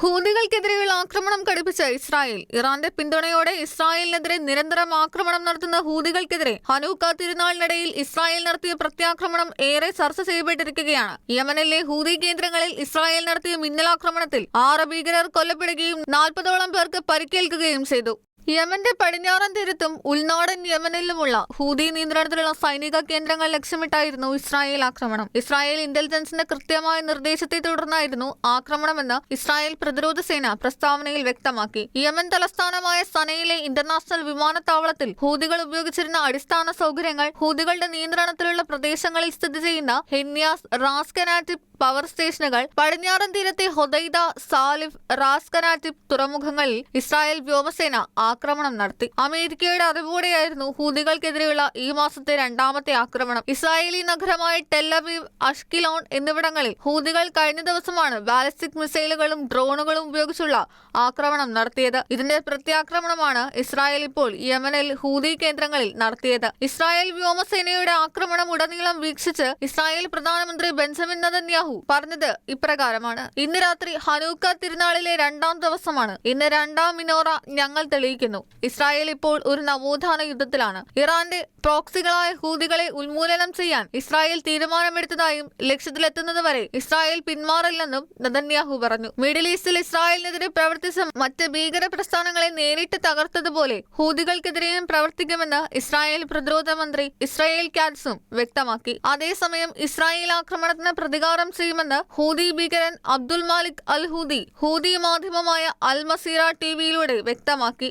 ഹൂതികൾക്കെതിരെയുള്ള ആക്രമണം കടുപ്പിച്ച ഇസ്രായേൽ. ഇറാന്റെ പിന്തുണയോടെ ഇസ്രായേലിനെതിരെ നിരന്തരം ആക്രമണം നടത്തുന്ന ഹൂതികൾക്കെതിരെ ഹനൂക്ക തിരുനാളിനിടയിൽ ഇസ്രായേൽ നടത്തിയ പ്രത്യാക്രമണം ഏറെ ചർച്ച ചെയ്യപ്പെട്ടിരിക്കുകയാണ്. യമനിലെ ഹൂതി കേന്ദ്രങ്ങളിൽ ഇസ്രായേൽ നടത്തിയ മിന്നലാക്രമണത്തിൽ ആറ് ഭീകരർ കൊല്ലപ്പെടുകയും നാൽപ്പതോളം പേർക്ക് പരിക്കേൽക്കുകയും ചെയ്തു. യമന്റെ പടിഞ്ഞാറൻ തീരത്തും ഉൾനാടൻ യമനിലുമുള്ള ഹൂതി നിയന്ത്രണത്തിലുള്ള സൈനിക കേന്ദ്രങ്ങൾ ലക്ഷ്യമിട്ടായിരുന്നു ഇസ്രായേൽ ആക്രമണം. ഇസ്രായേൽ ഇന്റലിജൻസിന്റെ കൃത്യമായ നിർദ്ദേശത്തെ തുടർന്നായിരുന്നു ആക്രമണമെന്ന് ഇസ്രായേൽ പ്രതിരോധ സേന പ്രസ്താവനയിൽ വ്യക്തമാക്കി. യമൻ തലസ്ഥാനമായ സനയിലെ ഇന്റർനാഷണൽ വിമാനത്താവളത്തിൽ ഹൂതികൾ ഉപയോഗിച്ചിരുന്ന അടിസ്ഥാന സൗകര്യങ്ങൾ ഹൂതികളുടെ നിയന്ത്രണത്തിലുള്ള പ്രദേശങ്ങളിൽ സ്ഥിതി ചെയ്യുന്ന ഹെന്യാസ് റാസ്കനാറ്റിപ് പവർ സ്റ്റേഷനുകൾ പടിഞ്ഞാറൻ തീരത്തെ ഹൊദൈദ സാലിഫ് റാസ്കനാറ്റിപ് തുറമുഖങ്ങളിൽ ഇസ്രായേൽ വ്യോമസേന ആക്രമണം നടത്തി. അമേരിക്കയുടെ അറിവോടെയായിരുന്നു ഹൂതികൾക്കെതിരെയുള്ള ഈ മാസത്തെ രണ്ടാമത്തെ ആക്രമണം. ഇസ്രായേലി നഗരമായ ടെല്ലബീവ് അഷ്കിലോൺ എന്നിവിടങ്ങളിൽ ഹൂതികൾ കഴിഞ്ഞ ദിവസമാണ് ബാലിസ്റ്റിക് മിസൈലുകളും ഡ്രോണുകളും ഉപയോഗിച്ചുള്ള ആക്രമണം നടത്തിയത്. ഇതിന്റെ പ്രത്യാക്രമണമാണ് ഇസ്രായേൽ ഇപ്പോൾ യമനിൽ ഹൂതി കേന്ദ്രങ്ങളിൽ നടത്തിയത്. ഇസ്രായേൽ വ്യോമസേനയുടെ ആക്രമണം ഉടനീളം വീക്ഷിച്ച് ഇസ്രായേൽ പ്രധാനമന്ത്രി ബെഞ്ചമിൻ നദന്യാഹു പറഞ്ഞത് ഇപ്രകാരമാണ്. ഇന്ന് രാത്രി ഹനൂക്ക തിരുനാളിലെ രണ്ടാം ദിവസമാണ്. ഇന്ന് രണ്ടാം മിനോറ ഞങ്ങൾ തെളിയിക്കുന്നു ഇസ്രായേൽ ഇപ്പോൾ ഒരു നവോത്ഥാന യുദ്ധത്തിലാണ്. ഇറാന്റെ പ്രോക്സികളായ ഹൂതികളെ ഉന്മൂലനം ചെയ്യാൻ ഇസ്രായേൽ തീരുമാനമെടുത്തതായും ലക്ഷ്യത്തിലെത്തുന്നതുവരെ ഇസ്രായേൽ പിന്മാറില്ലെന്നും നദന്യാഹു പറഞ്ഞു. മിഡിൽ ഈസ്റ്റിൽ ഇസ്രായേലിനെതിരെ പ്രവർത്തിച്ച മറ്റ് ഭീകര പ്രസ്ഥാനങ്ങളെ നേരിട്ട് തകർത്തതുപോലെ ഹൂതികൾക്കെതിരെയും പ്രവർത്തിക്കുമെന്ന് ഇസ്രായേൽ പ്രതിരോധ മന്ത്രി ഇസ്രായേൽ കാറ്റ്സും വ്യക്തമാക്കി. അതേസമയം ഇസ്രായേൽ ആക്രമണത്തിന് പ്രതികാരം ചെയ്യുമെന്ന് ഹൂതി ഭീകരൻ Abdul Malik al Houthi Houthi മാധ്യമമായ അൽ മസീറ ടിവിയിലൂടെ വ്യക്തമാക്കി.